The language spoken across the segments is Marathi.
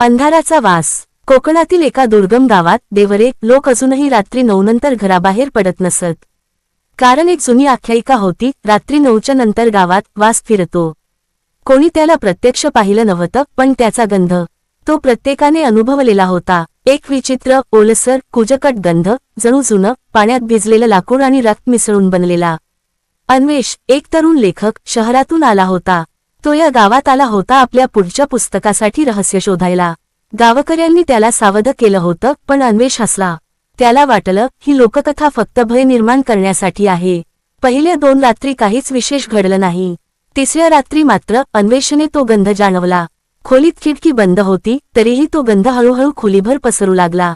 अंधाराचा वास. कोकणातील एका दुर्गम गावात देवरे लोक अजूनही रात्री नऊनंतर घराबाहेर पडत नसत. कारण एक जुनी आख्यायिका होती रात्री नऊच्या नंतर गावात वास फिरतो. कोणी त्याला प्रत्यक्ष पाहिलं नव्हतं पण त्याचा गंध. तो प्रत्येकाने अनुभवलेला होता. एक विचित्र ओलसर कुजकट गंध जणू जुनं पाण्यात भिजलेलं लाकूड आणि रक्त मिसळून बनलेला. अन्वेष एक तरुण लेखक शहरातून आला होता. तो या गावात आला होता आपल्या पुढच्या पुस्तकासाठी रहस्य शोधायला. गावकऱ्यांनी त्याला सावध केलं होतं पण अन्वेष हसला. त्याला वाटलं ही लोककथा फक्त भय निर्माण करण्यासाठी आहे. पहिल्या दोन रात्री काहीच विशेष घडलं नाही. तिसऱ्या रात्री मात्र अन्वेषणे तो गंध जाणवला. खोलीत खिडकी बंद होती तरीही तो गंध हळूहळू खोलीभर पसरू लागला.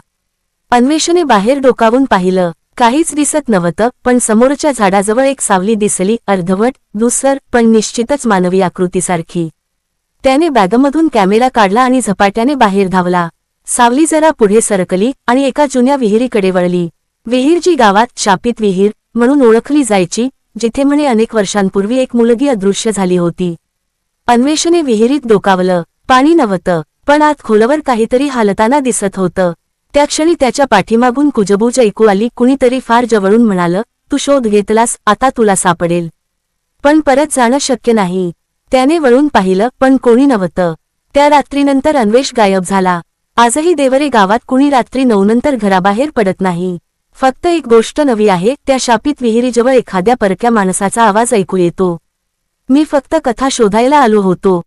अन्वेषणे बाहेर डोकावून पाहिलं. काहीच दिसत नव्हतं पण समोरच्या झाडाजवळ एक सावली दिसली अर्धवट दुसर पण निश्चितच मानवी आकृतीसारखी. त्याने बॅगमधून कॅमेरा काढला आणि झपाट्याने बाहेर धावला. सावली जरा पुढे सरकली आणि एका जुन्या विहिरीकडे वळली. विहीर जी गावात शापित विहीर म्हणून ओळखली जायची जिथे म्हणे अनेक वर्षांपूर्वी एक मुलगी अदृश्य झाली होती. अन्वेषणे विहिरीत डोकावलं पाणी नव्हतं पण आत खोलवर काहीतरी हालताना दिसत होतं. त्या क्षणी त्याच्या पाठीमागून कुजबूज ऐकू आली कुणीतरी फार जवळून म्हणालं तू शोध घेतलास आता तुला सापडेल. पण परत जाणं शक्य नाही. त्याने वळून पाहिलं पण कोणी नव्हतं. त्या रात्रीनंतर अन्वेष गायब झाला. आजही देवरे गावात कुणी रात्री नऊनंतर घराबाहेर पडत नाही. फक्त एक गोष्ट नवी आहे त्या शापित विहिरीजवळ एखाद्या परक्या माणसाचा आवाज ऐकू येतो. मी फक्त कथा शोधायला आलो होतो.